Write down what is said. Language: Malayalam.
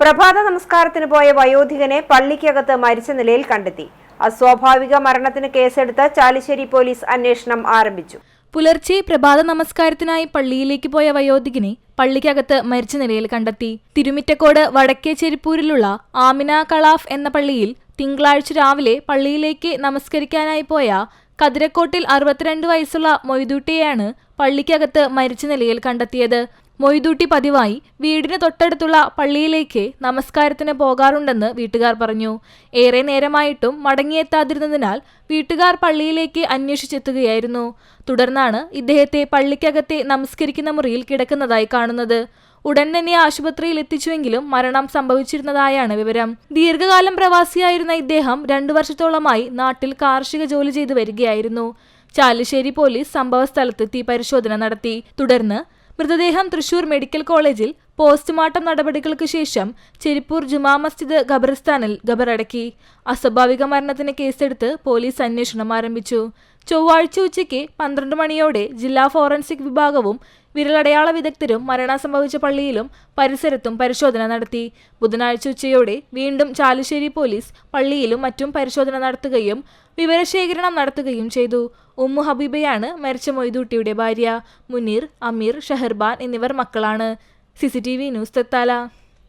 പ്രഭാത നമസ്കാരത്തിന് പോയ വയോധികനെ പള്ളിക്കകത്ത് മരിച്ച നിലയിൽ കണ്ടെത്തി. അസ്വാഭാവിക മരണത്തിന് കേസെടുത്ത് ചാലിശ്ശേരി പോലീസ് അന്വേഷണം ആരംഭിച്ചു. പുലർച്ചെ പ്രഭാത നമസ്കാരത്തിനായി പള്ളിയിലേക്ക് പോയ വയോധികനെ പള്ളിക്കകത്ത് മരിച്ച നിലയിൽ കണ്ടെത്തി. തിരുമിറ്റക്കോട് വടക്കേ ചെരിപ്പൂരിലുള്ള ആമിന കളാഫ് എന്ന പള്ളിയിൽ തിങ്കളാഴ്ച രാവിലെ പള്ളിയിലേക്ക് നമസ്കരിക്കാനായി പോയ കതിരക്കോട്ടിൽ അറുപത്തിരണ്ട് വയസ്സുള്ള മൊയ്തൂട്ടിയെയാണ് പള്ളിക്കകത്ത് മരിച്ച നിലയിൽ കണ്ടെത്തിയത്. മൊയ്തൂട്ടി പതിവായി വീടിന് തൊട്ടടുത്തുള്ള പള്ളിയിലേക്ക് നമസ്കാരത്തിന് പോകാറുണ്ടെന്ന് വീട്ടുകാർ പറഞ്ഞു. ഏറെ നേരമായിട്ടും മടങ്ങിയെത്താതിരുന്നതിനാൽ വീട്ടുകാർ പള്ളിയിലേക്ക് അന്വേഷിച്ചെത്തുകയായിരുന്നു. തുടർന്നാണ് ഇദ്ദേഹത്തെ പള്ളിക്കകത്തെ നമസ്കരിക്കുന്ന മുറിയിൽ കിടക്കുന്നതായി കാണുന്നത്. ഉടൻ തന്നെ ആശുപത്രിയിൽ എത്തിച്ചുവെങ്കിലും മരണം സംഭവിച്ചിരുന്നതായാണ് വിവരം. ദീർഘകാലം പ്രവാസിയായിരുന്ന ഇദ്ദേഹം രണ്ടു വർഷത്തോളമായി നാട്ടിൽ കാർഷിക ജോലി ചെയ്തു വരികയായിരുന്നു. ചാലുശ്ശേരി പോലീസ് സംഭവസ്ഥലത്തെത്തി പരിശോധന നടത്തി. തുടർന്ന് മൃതദേഹം തൃശൂർ മെഡിക്കൽ കോളേജിൽ പോസ്റ്റ്മോർട്ടം നടപടികൾക്ക് ശേഷം ചെരിപ്പൂർ ജുമാ മസ്ജിദ് ഖബറിസ്ഥാനിൽ ഖബറടക്കി. അസ്വാഭാവിക മരണത്തിന് കേസെടുത്ത് പോലീസ് അന്വേഷണം ആരംഭിച്ചു. ചൊവ്വാഴ്ച ഉച്ചയ്ക്ക് പന്ത്രണ്ട് മണിയോടെ ജില്ലാ ഫോറൻസിക് വിഭാഗവും വിരലടയാള വിദഗ്ധരും മരണം സംഭവിച്ച പള്ളിയിലും പരിസരത്തും പരിശോധന നടത്തി. ബുധനാഴ്ച ഉച്ചയോടെ വീണ്ടും ചാലുശ്ശേരി പോലീസ് പള്ളിയിലും മറ്റും പരിശോധന നടത്തുകയും വിവരശേഖരണം നടത്തുകയും ചെയ്തു. ഉമ്മു ഹബീബയാണ് മരിച്ച മൊയ്തൂട്ടിയുടെ ഭാര്യ. മുനീർ അമീർ ഷെഹർബാൻ എന്നിവർ മക്കളാണ്. CCTV news Thethala.